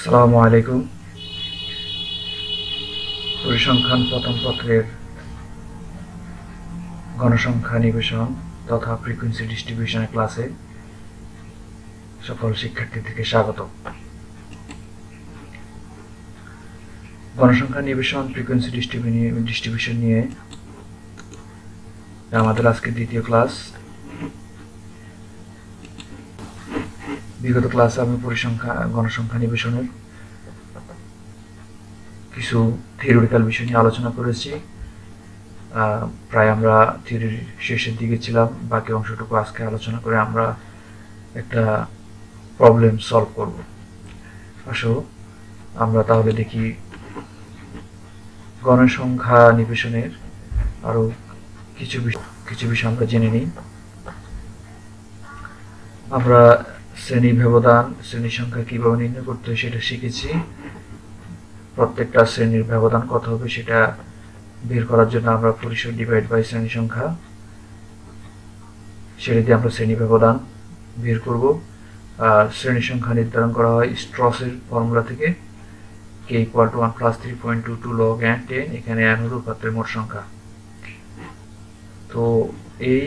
আসসালামু আলাইকুম। পরিসংখ্যান প্রথম পত্রের গণসংখ্যা নিবেশন তথা ফ্রিকোয়েন্সি ডিস্ট্রিবিউশনের ক্লাসে সকল শিক্ষার্থীদেরকে স্বাগত। গণসংখ্যা নিবেশন ফ্রিকোয়েন্সি ডিস্ট্রিবিউশন নিয়ে আমাদের আজকে দ্বিতীয় ক্লাস বিগত ক্লাসে আমি পরিসংখ্যা, গণসংখ্যা নিবেশনের কিছু থিওরিটিক্যাল বিষয় নিয়ে আলোচনা করেছি। প্রায় আমরা থিওরির শেষের দিকে ছিলাম, বাকি অংশটুকু আজকে আলোচনা করে আমরা একটা প্রবলেম সলভ করব। আসো, আমরা তাহলে দেখি গণসংখ্যা নিবেশনের আরও কিছু বিষয় কিছু বিষয় আমরা জেনে নিই। আমরা শ্রেণি ব্যবধান, শ্রেণি সংখ্যা কীভাবে নির্ণয় করতে হয় সেটা শিখেছি। প্রত্যেকটা শ্রেণির ব্যবধান কত হবে সেটা বের করার জন্য আমরা পরিসর ডিভাইড বাই শ্রেণি সংখ্যা, সেটা দিয়ে আমরা শ্রেণি ব্যবধান বের করব। আর শ্রেণি সংখ্যা নির্ধারণ করা হয় স্ট্রসের ফর্মুলা থেকে। K equal to one plus three point two two log and ten এখানে অ্যান হল মোট সংখ্যা। তো এই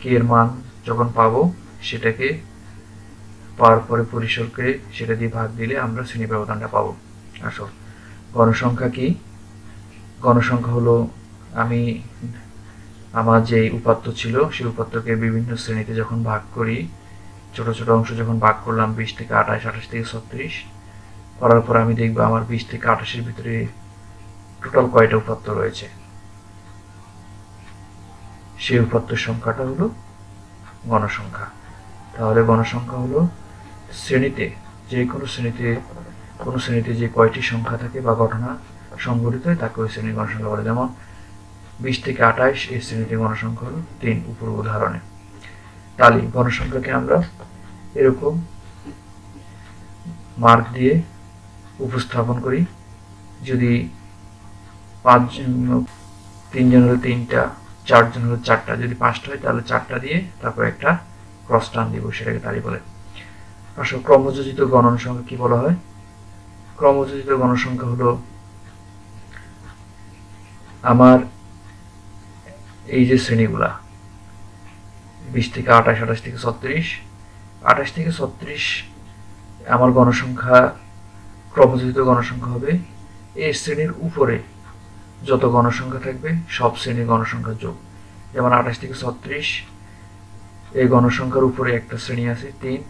কে এর মান যখন পাবো, সেটাকে পাওয়ার পরে পরিসরকে সেটা দিয়ে ভাগ দিলে আমরা শ্রেণি ব্যবধানটা পাবো। আসো গণসংখ্যা কি? গণসংখ্যা হলো আমি আমার যে উপাত্ত ছিল, সেই উপাত্তকে বিভিন্ন শ্রেণীতে যখন ভাগ করি, ছোট ছোট অংশ যখন ভাগ করলাম বিশ থেকে আঠাশ আঠাশ থেকে ছত্রিশ, করার পর আমি দেখব আমার বিশ থেকে আঠাশের ভিতরে টোটাল কয়টা উপাত্ত রয়েছে? সেই উপাত্তের সংখ্যাটা হলো গণসংখ্যা। তাহলে গণসংখ্যা হলো শ্রেণীতে, যে কোনো শ্রেণীতে কোনো শ্রেণীতে যে কয়টি সংখ্যা থাকে বা ঘটনা সংঘটিত হয়, তাকে ওই শ্রেণির গণসংখ্যা বলে। যেমন বিশ থেকে আঠাইশ, এই শ্রেণীতে গণসংখ্যা হলো তিন উপর উদাহরণে। তালি, গণসংখ্যাকে আমরা এরকম মার্ক দিয়ে উপস্থাপন করি। যদি পাঁচজন তিনজন হলে তিনটা, চারজন হলে চারটা, যদি পাঁচটা হয়, তাহলে চারটা দিয়ে তারপর একটা ক্রস টান দিব, সেটাকে তালি বলে। আসলে ক্রমযোজিত গণন সংখ্যা কি বলা হয়? ক্রমযোজিত গণসংখ্যা হলো আমার এই যে শ্রেণীগুলা, বিশ থেকে আঠাশ আঠাশ থেকে ছত্রিশ, আঠাশ থেকে ছত্রিশ আমার গণসংখ্যা ক্রমযোজিত গণসংখ্যা হবে এই শ্রেণির উপরে। যত গণসংখ্যা থাকবে, সব শ্রেণির গণসংখ্যা যোগ। যেমন আঠাশ থেকে ছত্রিশ এই গণসংখ্যার উপরে একটা শ্রেণি আছে, তিন।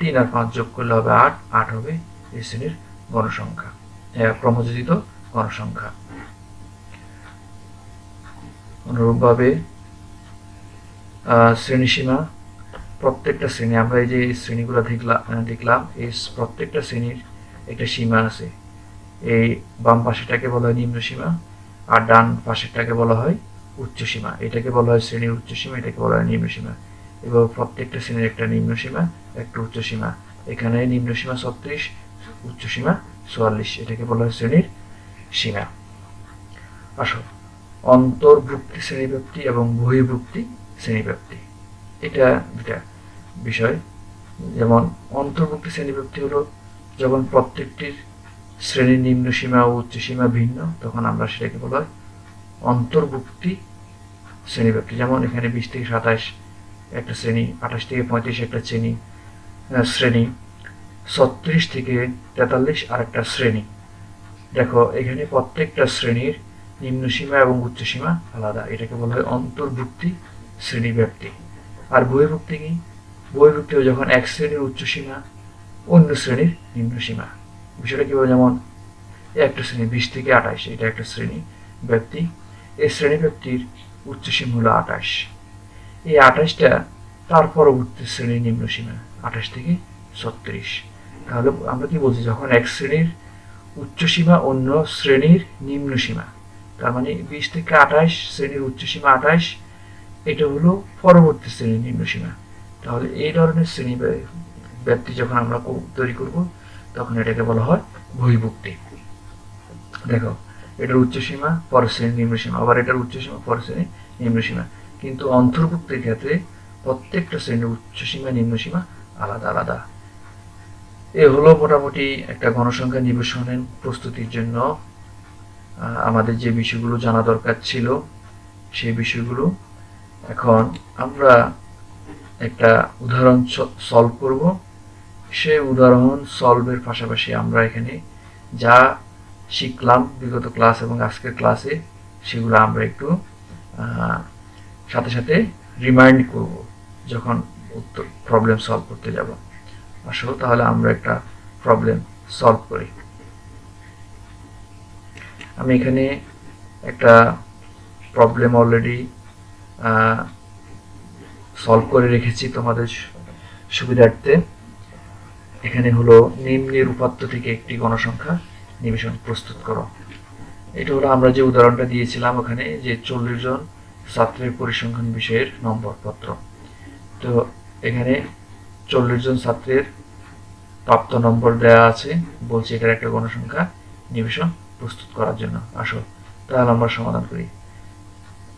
তিন আর পাঁচ যোগ করলে হবে আট আট হবে এই শ্রেণির গণসংখ্যা ক্রমযোজিত গণসংখ্যা। অনুরূপভাবে শ্রেণীসীমা, প্রত্যেকটা শ্রেণি, আমরা এই যে শ্রেণীগুলো দেখলাম দেখলাম, এই প্রত্যেকটা শ্রেণির একটা সীমা আছে। এই বাম পাশেটাকে বলা হয় নিম্ন সীমা, আর ডান পাশেরটাকে বলা হয় উচ্চ সীমা। এটাকে বলা হয় শ্রেণির উচ্চ সীমা, এটাকে বলা হয় নিম্ন সীমা। এবং প্রত্যেকটা শ্রেণির একটা নিম্ন সীমা, একটা উচ্চ সীমা। এখানে নিম্ন সীমা ছত্রিশ, উচ্চ সীমা চুয়াল্লিশ, এটাকে বলা হয় শ্রেণির সীমা। আসো। অন্তর্ভুক্তি শ্রেণীব্যাপ্তি এবং বহির্ভুক্তি শ্রেণীব্যাপ্তি। এটা দুটা বিষয়। যেমন, অন্তর্ভুক্তি শ্রেণীব্যাপ্তি হলো যখন প্রত্যেকটির শ্রেণির নিম্ন সীমা ও উচ্চ সীমা ভিন্ন, তখন আমরা সেটাকে বলা হয় অন্তর্ভুক্তি শ্রেণীব্যাপ্তি। যেমন, এখানে বিশ থেকে সাতাশ একটা শ্রেণি, আঠাশ থেকে পঁয়ত্রিশ একটা শ্রেণি শ্রেণি, ছত্রিশ থেকে তেতাল্লিশ আর একটা শ্রেণি। দেখো, এখানে প্রত্যেকটা শ্রেণির নিম্ন সীমা এবং উচ্চ সীমা আলাদা। এটাকে বলা হয় অন্তর্ভুক্তি শ্রেণি ব্যাপ্তি আর বহির্ভুক্তি কি? বহির্ভুক্তি যখন এক শ্রেণির উচ্চ সীমা, অন্য শ্রেণির নিম্ন সীমা। বিষয়টা কি বলে যেমন? একটা শ্রেণি বিশ থেকে আঠাশ, এটা একটা শ্রেণি ব্যক্তি। এই শ্রেণি ব্যক্তির উচ্চ সীমা হলো আঠাশ। এই আঠাশটা তার পরবর্তী শ্রেণির নিম্ন সীমা, আঠাশ থেকে ছত্রিশ। তাহলে আমরা কি বলছি, যখন এক শ্রেণির উচ্চ সীমা অন্য শ্রেণির নিম্ন সীমা, তার মানে বিশ থেকে আঠাশ শ্রেণির উচ্চ সীমা আঠাশ, এটা হলো পরবর্তী শ্রেণির নিম্ন সীমা। তাহলে এই ধরনের শ্রেণি ব্যক্তি যখন আমরা তৈরি করব, তখন এটাকে বলা হয় বহির্ভুক্তি দেখো, এটার উচ্চ সীমা, পরের শ্রেণির নিম্ন সীমা, আবার এটার উচ্চ সীমা, পরের শ্রেণির নিম্ন সীমা। কিন্তু অন্তর্ভুক্তির ক্ষেত্রে প্রত্যেকটা শ্রেণির উচ্চ সীমা, নিম্ন সীমা আলাদা আলাদা। এ হলো মোটামুটি একটা গণসংখ্যা নিবেশনের প্রস্তুতির জন্য আমাদের যে বিষয়গুলো জানা দরকার ছিল, সেই বিষয়গুলো এখন আমরা একটা উদাহরণ সলভ করব। সেই উদাহরণ সলভের পাশাপাশি আমরা এখানে যা শিখলাম বিগত ক্লাস এবং আজকের ক্লাসে সেগুলো আমরা একটু সাথে সাথে রিমাইন্ড করব যখন উত্তর প্রবলেম সলভ করতে যাব। আসো তাহলে আমরা একটা প্রবলেম সলভ করি। আমি এখানে একটা প্রবলেম অলরেডি সলভ করে রেখেছি তোমাদের সুবিধার্থে। এখানে হলো নিম্নের উপাত্ত থেকে একটি গণসংখ্যা, নিবেশন প্রস্তুত করো। এটা হলো আমরা যে উদাহরণটা দিয়েছিলাম ওখানে যে চল্লিশ জন ছাত্রের পরিসংখ্যান বিষয়ের নম্বরপত্র। তো এখানে চল্লিশ জন ছাত্রের প্রাপ্ত নম্বর দেওয়া আছে। বলছে এটার একটা গণসংখ্যা নিবেশন প্রস্তুত করার জন্য। আসো, তাহলে আমরা সমাধান করি।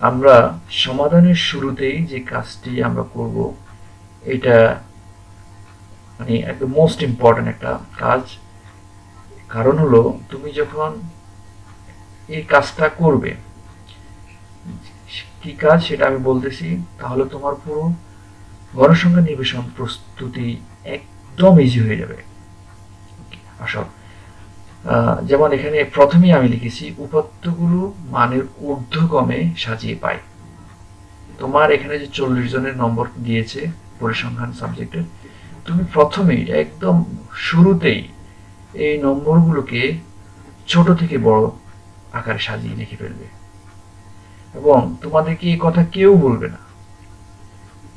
আমরা সমাধানের শুরুতেই যে কাজটি আমরা করব, এটা মানে একদম মোস্ট ইম্পর্টেন্ট একটা কাজ। কারণ হলো, তুমি যখন এই কাজটা করবে কি কাজ সেটা আমি বলতেছি, তাহলে তোমার পুরো গণসংখ্যা নিবেশন প্রস্তুতি একদম ইজি হয়ে যাবে। আসো। যেমন এখানে প্রথমেই আমি লিখেছি, উপাত্তগুলো মানের ঊর্ধ্বক্রমে সাজিয়ে পাই। তোমার এখানে যে চল্লিশ জনের নম্বর দিয়েছে, পরিসংখ্যান সাবজেক্টের তুমি প্রথমেই একদম শুরুতেই এই নম্বরগুলোকে ছোট থেকে বড় আকারে সাজিয়ে লিখে ফেলবে। এবং তোমাদেরকে এই কথা কেউ বলবে না?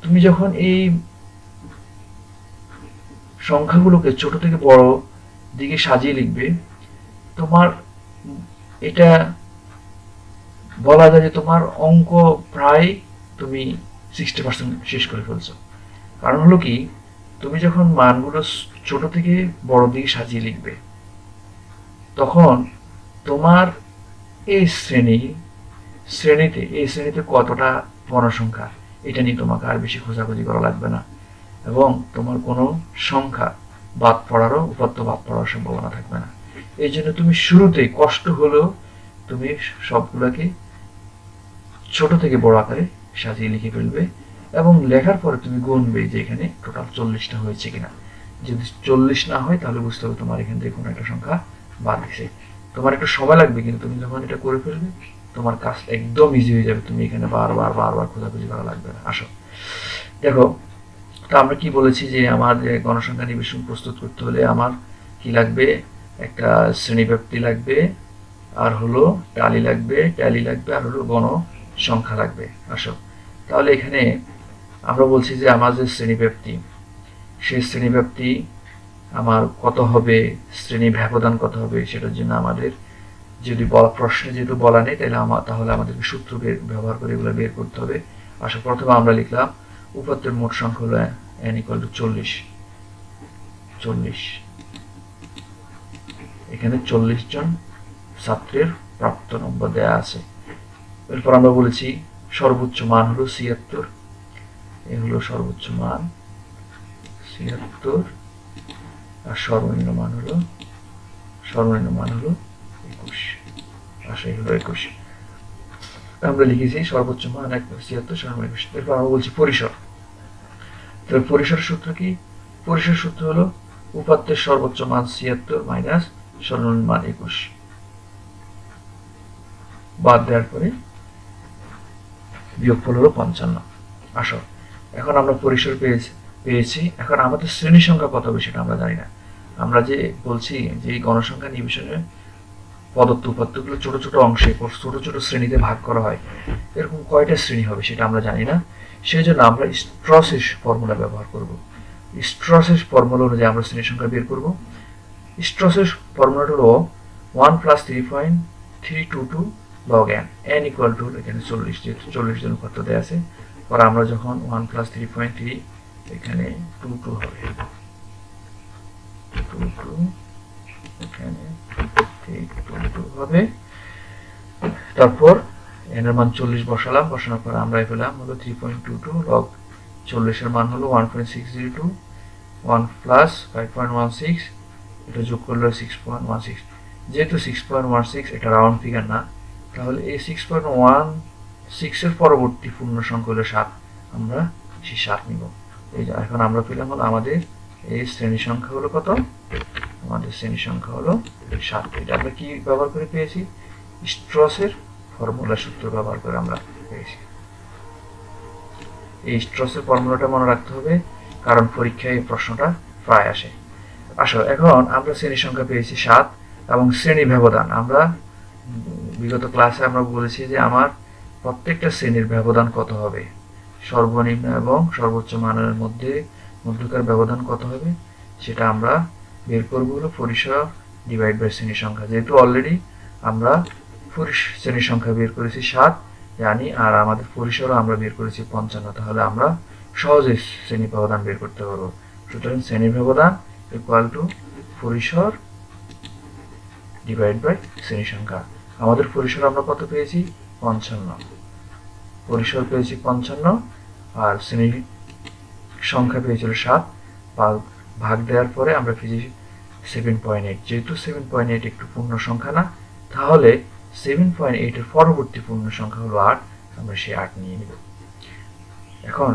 তুমি যখন এই সংখ্যাগুলোকে ছোট থেকে বড় দিকে সাজিয়ে লিখবে, তোমার এটা বলা যায় যে তোমার অঙ্ক প্রায় তুমি সিক্সটি পার্সেন্ট শেষ করে ফেলছো। কারণ হলো কি, তুমি যখন মানগুলো ছোট থেকে বড় দিকে সাজিয়ে লিখবে, তখন তোমার এই শ্রেণি শ্রেণীতে, এই শ্রেণীতে কতটা গণসংখ্যা এটা নিয়ে তোমাকে আর বেশি খোঁজাখুঁজি করা লাগবে না। এবং তোমার কোনো সংখ্যা বাদ পড়ারও উপাত্ত বাদ পড়ার সম্ভাবনা থাকবে না। এই জন্য তুমি শুরুতেই কষ্ট হলেও তুমি সবগুলোকে ছোট থেকে বড় আকারে সাজিয়ে লিখে ফেলবে এবং লেখার পরে তুমি গুনবে যে এখানে টোটাল চল্লিশটা হয়েছে কিনা। যদি চল্লিশ না হয়, তাহলে বুঝতে হবে তোমার এখান থেকে কোনো একটা সংখ্যা বাদ দিছে তোমার একটু সময় লাগবে, কিন্তু তুমি যখন এটা করে ফেলবে তোমার কাজ একদম ইজি হয়ে যাবে। তুমি এখানে বারবার বারবার খোঁজাখুঁজি করা লাগবে না। আসো। দেখো, তো আমরা কি বলেছি যে আমার গণসংখ্যা নিবেশন প্রস্তুত করতে হলে আমার কি লাগবে? একটা শ্রেণীব্যাপ্তি লাগবে, আর হলো টালি লাগবে ট্যালি লাগবে, আর হলো গণসংখ্যা লাগবে। আসো। তাহলে এখানে আমরা বলছি যে আমার যে শ্রেণীব্যাপ্তি, সেই শ্রেণীব্যাপ্তি আমার কত হবে? শ্রেণি ব্যবধান কত হবে? সেটার জন্য আমাদের যদি বলা প্রশ্নে যেহেতু বলা নেই তাহলে আমার তাহলে আমাদেরকে সূত্র ব্যবহার করে এগুলো বের করতে হবে। আসলে প্রথমে আমরা লিখলাম উপাত্তের মোট সংখ্যা হলো এন ইকুয়াল টু চল্লিশ। চল্লিশ। এখানে চল্লিশ জন ছাত্রের প্রাপ্ত নম্বর দেয়া আছে। এরপর আমরা বলেছি, সর্বোচ্চ মান হলো ছিয়াত্তর। এ হলো সর্বোচ্চ মান ছিয়াত্তর। আর সর্বনিম্ন মান হলো সর্বনিম্ন মান হলো আশা হলো একুশ আমরা লিখেছি সর্বোচ্চ মান এক ছিয়াত্তর একুশ এরপর আমরা বলছি পরিসর। তো পরিসর সূত্র কি? পরিসর সূত্র হলো উপাত্তের সর্বোচ্চ মান ছিয়াত্তর মাইনাস সর্বনিম্ন মান একুশ। বাদ দেওয়ার পরে বিয়োগফল হলো পঞ্চান্ন। আসো, এখন আমরা পরিসর পেয়েছি পেয়েছি। এখন আমাদের শ্রেণি সংখ্যা কত হবে সেটা আমরা জানি না। আমরা যে বলছি যে এই গণসংখ্যা নিবেশনে পদত্ব উপাত্তগুলো ছোট ছোট অংশে ছোট ছোট শ্রেণীতে ভাগ করা হয়। এরকম কয়টা শ্রেণি হবে সেটা আমরা জানি না। সেই জন্য আমরা স্ট্রসেস ফর্মুলা ব্যবহার করব। স্ট্রসেস ফর্মুলা অনুযায়ী আমরা শ্রেণি সংখ্যা বের করব। স্ট্রসেস ফর্মুলাটা হলো one plus three point three two two log N. N equal to এখানে চল্লিশ চল্লিশ জন উপাত্ত দেওয়া আছে। পরে আমরা যখন one plus three point three, এখানে টু টু হবে। টু টু, এখানে হবে। তারপর মান চল্লিশ বসালাম, বসানোর পর আমরা পেলাম হলো three point two two log চল্লিশের মান হলো one point six zero two one plus five point one six এটা যোগ করলে সিক্স পয়েন্ট ওয়ান সিক্স যেহেতু সিক্স পয়েন্ট ওয়ান সিক্স এটা রাউন্ড ফিগার না, তাহলে এই সিক্স পয়েন্ট ওয়ান সিক্সের পরবর্তী পূর্ণ সংখ্যা হলো সাত। আমরা সেই সাত নিব। এই এখন আমরা পেলাম হলো আমাদের এই শ্রেণি সংখ্যা হলো কত? আমাদের শ্রেণি সংখ্যা হলো সাত এটা আমরা কি ব্যবহার করে পেয়েছি? স্ট্রসের ফর্মুলা সূত্র ব্যবহার করে আমরা পেয়েছি। এই স্ট্রসের ফর্মুলাটা মনে রাখতে হবে, কারণ পরীক্ষায় এই প্রশ্নটা প্রায় আসে। আসো, এখন আমরা শ্রেণি সংখ্যা পেয়েছি সাত এবং শ্রেণি ব্যবধান। আমরা বিগত ক্লাসে আমরা বলেছি যে আমার প্রত্যেকটা শ্রেণির ব্যবধান কত হবে? সর্বনিম্ন এবং সর্বোচ্চ মানের মধ্যে মধ্যকার ব্যবধান কত হবে? সেটা আমরা বের করব হলো পরিসর ডিভাইড বাই শ্রেণির সংখ্যা। যেহেতু অলরেডি আমরা পরিস- শ্রেণির সংখ্যা বের করেছি সাত, জানি, আর আমাদের পরিসরও আমরা বের করেছি পঞ্চান্ন। তাহলে আমরা সহজে শ্রেণি ব্যবধান বের করতে পারব। সুতরাং শ্রেণির ব্যবধান ইকুয়াল টু পরিসর ডিভাইড বাই শ্রেণি সংখ্যা। আমাদের পরিসর আমরা কত পেয়েছি? পঞ্চান্ন। পরিসর পেয়েছি পঞ্চান্ন, আর শ্রেণির সংখ্যা পেয়েছিল সাত। ভাগ- দেওয়ার পরে আমরা পেয়েছি সেভেন পয়েন্ট এইট যেহেতু সেভেন পয়েন্ট এইট একটু পূর্ণ সংখ্যা না, তাহলে সেভেন পয়েন্ট এইটের পরবর্তী পূর্ণ সংখ্যা হলো আট, আমরা সেই আট নিয়ে নিব। এখন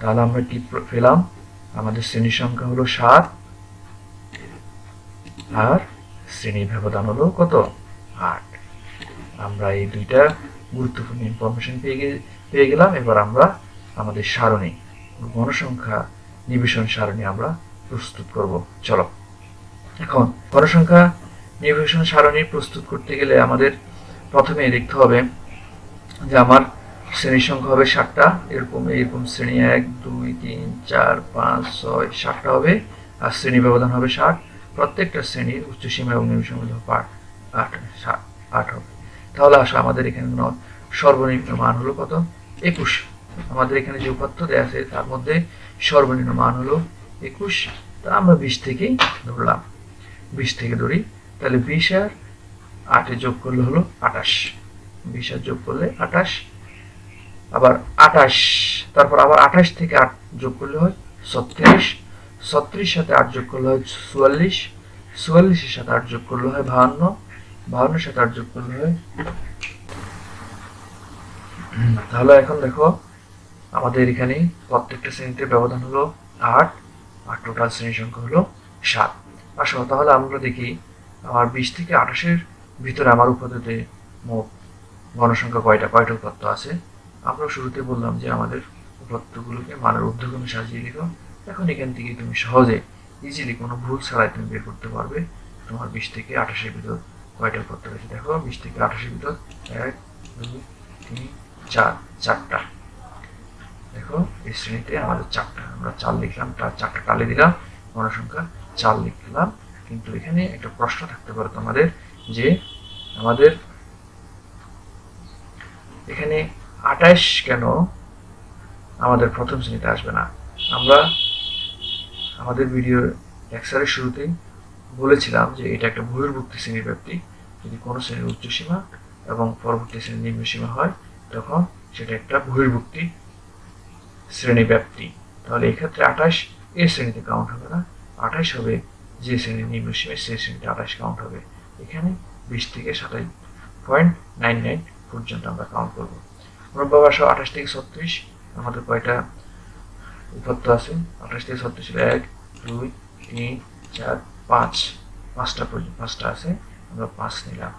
তাহলে আমরা কি পেলাম? আমাদের শ্রেণি সংখ্যা হলো সাত, আর শ্রেণির ব্যবধান হলো কত? আট। আমরা এই দুইটা গুরুত্বপূর্ণ ইনফরমেশন পেয়ে পেয়ে গেলাম, এবার আমরা আমাদের সারণী গণসংখ্যা নিবেশন সারণী আমরা প্রস্তুত করব। চলো। এখন গণসংখ্যা নিবেশন সারণী প্রস্তুত করতে গেলে আমাদের প্রথমে দেখতে হবে যে আমার শ্রেণির সংখ্যা হবে ষাটটা এরকম এরকম শ্রেণি এক, দুই, তিন, চার, পাঁচ, ছয়, সাতটা হবে আর শ্রেণি ব্যবধান হবে ষাট প্রত্যেকটা শ্রেণির উচ্চসীমা এবং নিম্নসীমা আট ষাট আট হবে। তাহলে আসো, আমাদের এখানে সর্বনিম্ন মান হলো কত? একুশ। আমাদের এখানে যে উপাত্ত দেওয়া আছে তার মধ্যে সর্বনিম্ন মান হলো একুশ, তা আমরা বিশ থেকেই ধরলাম। বিশ থেকে ধরি, তাহলে বিশ আর আটে যোগ করলে হলো আটাশ বিশ আর যোগ করলে আটাশ আবার আটাশ তারপর আবার আঠাশ থেকে আট যোগ করলে হয় ছত্রিশ। ছত্রিশ সাথে আট যোগ করলে হয় চুয়াল্লিশ। চুয়াল্লিশের সাথে আট যোগ করলে হয় বাহান্ন। বাহান্নের সাথে আট যোগ করলে হয় তাহলে এখন দেখো, আমাদের এখানে প্রত্যেকটা শ্রেণীতে ব্যবধান হলো আট। আর টোটাল শ্রেণি সংখ্যা হলো সাত। আসো তাহলে আমরা দেখি, আমার বিশ থেকে আঠাশের ভিতরে আমার উপাত্ততে মোট গণসংখ্যা কয়টা কয়টা উপাত্ত আছে? আমরা শুরুতে বললাম যে আমাদের উপাত্তগুলোকে মানের ঊর্ধ্বক্রমে সাজিয়ে লিখো এখন এখান থেকে তুমি সহজে ইজিলি কোনো ভুল ছাড়াই তুমি বের করতে পারবে। তোমার বিশ থেকে আঠাশের ভিতর কয়টা উপাত্ত রয়েছে? দেখো, বিশ থেকে আঠাশের ভিতর এক, দুই, তিন, চার, চারটা। দেখো, এই শ্রেণীতে আমাদের চারটা। আমরা চার লিখলাম, তার চারটা টালে দিলাম, গণসংখ্যা চার লিখলাম। কিন্তু এখানে একটা প্রশ্ন থাকতে পারে তোমাদের যে আমাদের এখানে আঠাশ কেন আমাদের প্রথম শ্রেণীতে আসবে না? আমরা আমাদের ভিডিওর লেকচারের শুরুতেই বলেছিলাম যে এটা একটা বহির্ভুক্ত শ্রেণির ব্যাপ্তি যদি কোনো শ্রেণির উচ্চসীমা এবং পরবর্তী শ্রেণির নিম্ন সীমা হয়, তখন সেটা একটা বহির্ভুক্তি শ্রেণি ব্যাপ্তি তাহলে এক্ষেত্রে আঠাশ এ শ্রেণীতে কাউন্ট হবে না। আঠাশ হবে যে শ্রেণির নিম্ন সীমা সেই শ্রেণীতে আঠাশ কাউন্ট হবে। এখানে বিশ থেকে সাতাশ পয়েন্ট নাইন নাইন পর্যন্ত আমরা কাউন্ট করব। অনুভব আসো, আঠাশ থেকে ছত্রিশ। আমাদের কয়টা উপাত্ত আছে? আঠাশ থেকে ছত্রিশ এক, দুই, তিন, চার, পাঁচ। পাঁচটা পর্যন্ত পাঁচটা আছে, আমরা পাঁচ নিলাম।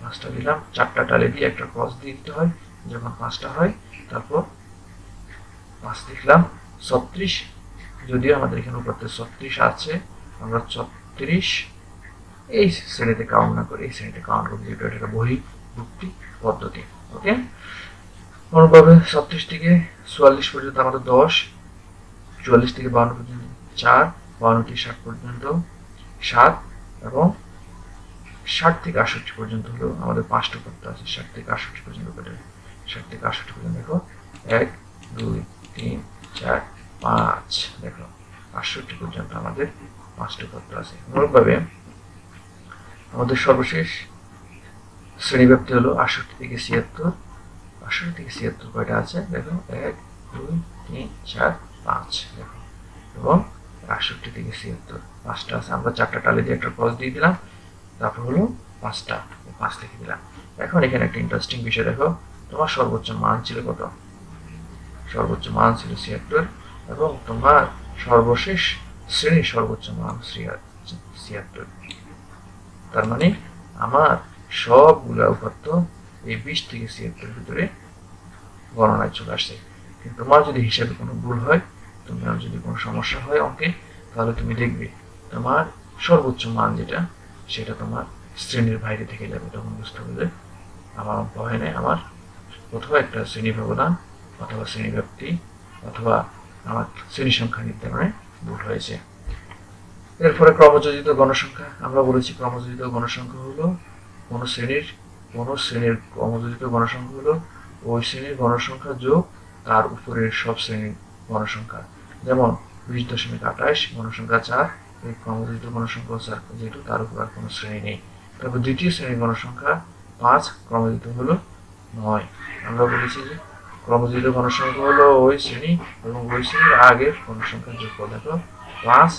পাঁচটা দিলাম চারটা ডালে দিয়ে একটা ক্রস দিতে হয়। যখন পাঁচটা হয়, তারপর পাঁচ লিখলাম, ছত্রিশ। যদিও আমাদের এখানে উপাত্তে ছত্রিশ আছে, আমরা ছত্রিশ। এই শ্রেণীতে কাউন্ট না করে, এই শ্রেণীতে কাউন্ট করব যেটা এটা বহির্ভুক্তি পদ্ধতি ওকে অনুভাবে ছত্রিশ থেকে চুয়াল্লিশ পর্যন্ত আমাদের দশ, চুয়াল্লিশ থেকে বাউন্ন পর্যন্ত চার, বাউন্ন থেকে ষাট পর্যন্ত সাত, এবং ষাট থেকে আষট্টি পর্যন্ত হলো আমাদের পাঁচটা করতে আছে, ষাট থেকে আষট্টি পর্যন্ত, ষাট থেকে আষট্টি পর্যন্ত দেখো, এক দুই, তিন, চার, পাঁচ। দেখো আটষট্টি পর্যন্ত আমাদের পাঁচটা করতে আছে। অনুরূপভাবে আমাদের সর্বশেষ শ্রেণীব্যাপ্তি হলো আটষট্টি থেকে ছিয়াত্তর। আটষট্টি থেকে ছিয়াত্তর কয়টা আছে? দেখো, এক, দুই, তিন, চার, পাঁচ। দেখো, এবং আটষট্টি থেকে ছিয়াত্তর পাঁচটা আছে। আমরা চারটা টালে দিয়ে একটা ক্রস দিয়ে দিলাম। তারপর হলো পাঁচটা। পাঁচ লিখে দিলাম। এখন এখানে একটা ইন্টারেস্টিং বিষয় দেখো। তোমার সর্বোচ্চ মান ছিল কত? সর্বোচ্চ মান ছিল ছিয়াত্তর এবং তোমার সর্বশেষ শ্রেণির সর্বোচ্চ মান ছিয়াত্তর। তার মানে আমার সবগুলা উপাত্ত এই বিশ থেকে ছিয়াত্তরের ভিতরে গণনায় চলে আসছে। কিন্তু তোমার যদি হিসাবে কোনো ভুল হয়, তোমার যদি কোনো সমস্যা হয় অঙ্কে, তাহলে তুমি দেখবে তোমার সর্বোচ্চ মান যেটা, সেটা তোমার শ্রেণির বাইরে থেকে যাবে। তখন বুঝতে হবে আমার অঙ্ক হয় নাই, আমার অথবা একটা শ্রেণি ব্যবধান অথবা শ্রেণি ব্যাপ্তি অথবা আমার শ্রেণি সংখ্যা নির্ধারণে ভুল হয়েছে। এরপরে ক্রমযোজিত গণসংখ্যা, আমরা বলেছি ক্রমযোজিত গণসংখ্যা হলো কোনো শ্রেণির কোনো শ্রেণির ক্রমযোজিত গণসংখ্যা হলো ওই শ্রেণির গণসংখ্যা যোগ তার উপরের সব শ্রেণির গণসংখ্যা। যেমন বিশ দশমিক আঠাশ, গণসংখ্যা চার, এই ক্রমযোজিত গণসংখ্যা চার, যেহেতু তার উপর আর কোনো শ্রেণি নেই। তারপর দ্বিতীয় শ্রেণির গণসংখ্যা পাঁচ, ক্রমযোজিত হলো নয়। আমরা বলেছি যে ক্রমযোজিত গণসংখ্যা হলো ওই শ্রেণি এবং ওই শ্রেণির আগের গণসংখ্যা যোগ করে দেখো পাঁচ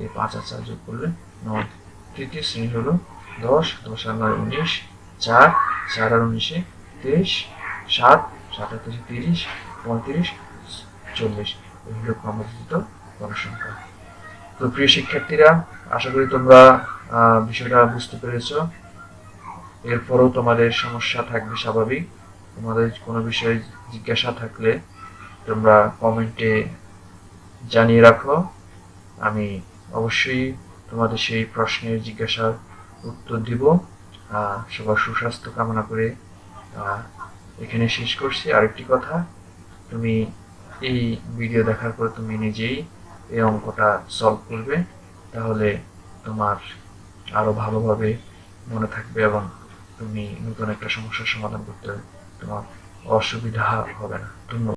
এই পাঁচ আর চার যোগ করলে নয়। তৃতীয় শ্রেণি হলো দশ দশ আর নয় উনিশ, চার চার আর উনিশে তেইশ, সাত সাত আর তেইশে তিরিশ, পঁয়ত্রিশ, চল্লিশ। এগুলো ক্রমযোজিত গণসংখ্যা। তো প্রিয় শিক্ষার্থীরা, আশা করি তোমরা বিষয়টা বুঝতে পেরেছ। এরপরও তোমাদের সমস্যা থাকবে স্বাভাবিক। তোমাদের কোনো বিষয়ে জিজ্ঞাসা থাকলে তোমরা কমেন্টে জানিয়ে রাখো। আমি অবশ্যই তোমাদের সেই প্রশ্নের জিজ্ঞাসার উত্তর দিব। সবার সুস্বাস্থ্য কামনা করে এখানে শেষ করছি। আরেকটি কথা, তুমি এই ভিডিও দেখার পর তুমি নিজেই এই অঙ্কটা সলভ করবে। তাহলে তোমার আরও ভালোভাবে মনে থাকবে এবং তুমি নতুন একটা সমস্যার সমাধান করতে তোমার অসুবিধা হবে না। ধন্যবাদ।